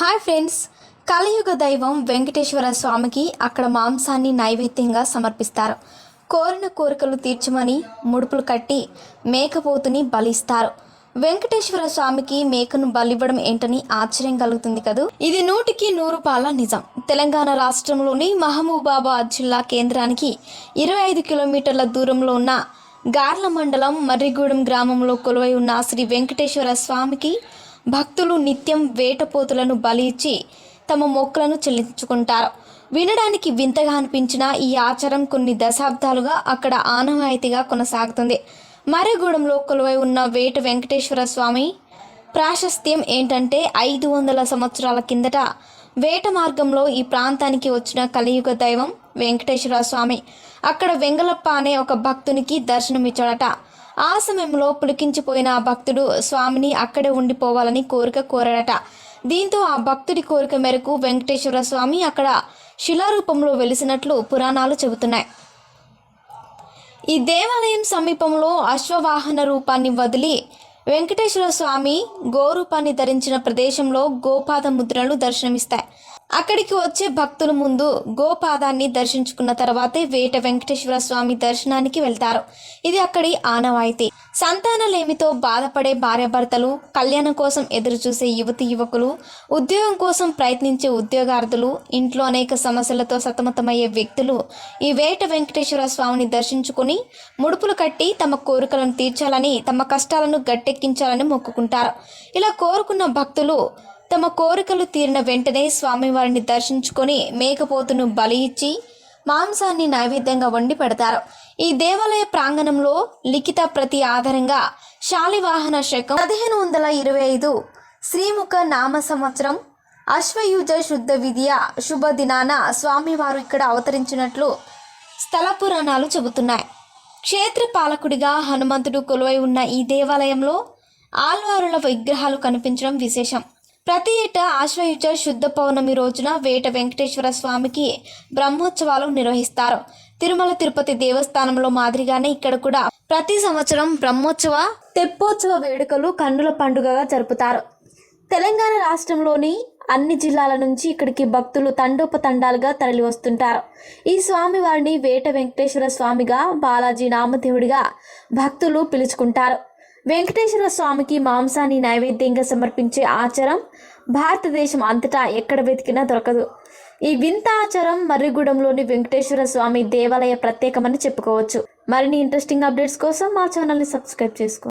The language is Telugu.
హాయ్ ఫ్రెండ్స్ కలియుగ దైవం వెంకటేశ్వర స్వామికి అక్కడ మాంసాన్ని నైవేద్యంగా సమర్పిస్తారు. కోరిన కోరికలు తీర్చమని ముడుపులు కట్టి మేకపోతుని బలిస్తారు. వెంకటేశ్వర స్వామికి మేకను బలివ్వడం ఏంటని ఆశ్చర్యం కలుగుతుంది కదూ? ఇది నూటికి నూరు పాల నిజం. తెలంగాణ రాష్ట్రంలోని మహబూబాబాద్ జిల్లా కేంద్రానికి ఇరవై ఐదు కిలోమీటర్ల దూరంలో ఉన్న గార్ల మండలం మర్రిగూడెం గ్రామంలో కొలువై ఉన్న శ్రీ వెంకటేశ్వర స్వామికి భక్తులు నిత్యం వేటపోతులను బలి ఇచ్చి తమ మొక్కలను చెల్లించుకుంటారు. వినడానికి వింతగా అనిపించిన ఈ ఆచారం కొన్ని దశాబ్దాలుగా అక్కడ ఆనవాయితీగా కొనసాగుతుంది. మరేగూడెంలో కొలువై ఉన్న వేట వెంకటేశ్వర స్వామి ప్రాశస్త్యం ఏంటంటే ఐదు వందల సంవత్సరాల కిందట వేట మార్గంలో ఈ ప్రాంతానికి వచ్చిన కలియుగ దైవం వెంకటేశ్వర స్వామి. అక్కడ వెంగళప్ప అనే ఒక భక్తునికి దర్శనమిచ్చాడట. ఆ సమయంలో పులికించిపోయిన ఆ భక్తుడు స్వామిని అక్కడే ఉండిపోవాలని కోరిక కోరాడట. దీంతో ఆ భక్తుడి కోరిక మేరకు వెంకటేశ్వర స్వామి అక్కడ శిలారూపంలో వెలిసినట్లు పురాణాలు చెబుతున్నాయి. ఈ దేవాలయం సమీపంలో అశ్వవాహన రూపాన్ని వదిలి వెంకటేశ్వర స్వామి గోరూపాన్ని ధరించిన ప్రదేశంలో గోపాద ముద్రలు దర్శనమిస్తాయి. అక్కడికి వచ్చే భక్తుల ముందు గోపాదాన్ని దర్శించుకున్న తర్వాతే వేట వెంకటేశ్వర స్వామి దర్శనానికి వెళ్తారు. ఇది అక్కడి ఆనవాయితీ. సంతానలేమితో బాధపడే భార్యాభర్తలు కళ్యాణం కోసం ఎదురుచూసే యువతి యువకులు ఉద్యోగం కోసం ప్రయత్నించే ఉద్యోగార్థులు ఇంట్లో అనేక సమస్యలతో సతమతమయ్యే వ్యక్తులు ఈ వేట వెంకటేశ్వర స్వామిని దర్శించుకుని ముడుపులు కట్టి తమ కోరికలను తీర్చాలని తమ కష్టాలను గట్టెక్కించాలని మొక్కుకుంటారు. ఇలా కోరుకున్న భక్తులు తమ కోరికలు తీరిన వెంటనే స్వామివారిని దర్శించుకొని మేకపోతును బలి ఇచ్చి మాంసాన్ని నైవేద్యంగా వండి పెడతారు. ఈ దేవాలయ ప్రాంగణంలో లిఖిత ప్రతి ఆధారంగా శాలివాహన శకం పదిహేను వందల ఇరవై ఐదు శ్రీముఖ నామ సంవత్సరం అశ్వయుజ శుద్ధ విద్య శుభ దినాన స్వామివారు ఇక్కడ అవతరించినట్లు స్థల పురాణాలు చెబుతున్నాయి. క్షేత్ర పాలకుడిగా హనుమంతుడు కొలువై ఉన్న ఈ దేవాలయంలో ఆల్వారుల విగ్రహాలు కనిపించడం విశేషం. ప్రతి ఏటా ఆశ్వయుజ శుద్ధ పౌర్ణమి రోజున వేట వెంకటేశ్వర స్వామికి బ్రహ్మోత్సవాలు నిర్వహిస్తారు. తిరుమల తిరుపతి దేవస్థానంలో మాదిరిగానే ఇక్కడ కూడా ప్రతి సంవత్సరం బ్రహ్మోత్సవ తెప్పోత్సవ వేడుకలు కన్నుల పండుగగా జరుపుతారు. తెలంగాణ రాష్ట్రంలోని అన్ని జిల్లాల నుంచి ఇక్కడికి భక్తులు తండోపతండాలుగా తరలి వస్తుంటారు ఈ స్వామి వారిని వేట వెంకటేశ్వర స్వామిగా బాలాజీ నామదేవుడిగా భక్తులు పిలుచుకుంటారు. వెంకటేశ్వర స్వామికి మాంసాన్ని నైవేద్యంగా సమర్పించే ఆచారం భారతదేశం అంతటా ఎక్కడ వెతికినా దొరకదు. ఈ వింత ఆచారం మర్రిగూడెంలోని వెంకటేశ్వర స్వామి దేవాలయ ప్రత్యేకమని చెప్పుకోవచ్చు. మరిన్ని ఇంట్రెస్టింగ్ అప్డేట్స్ కోసం మా ఛానల్ని సబ్స్క్రైబ్ చేసుకో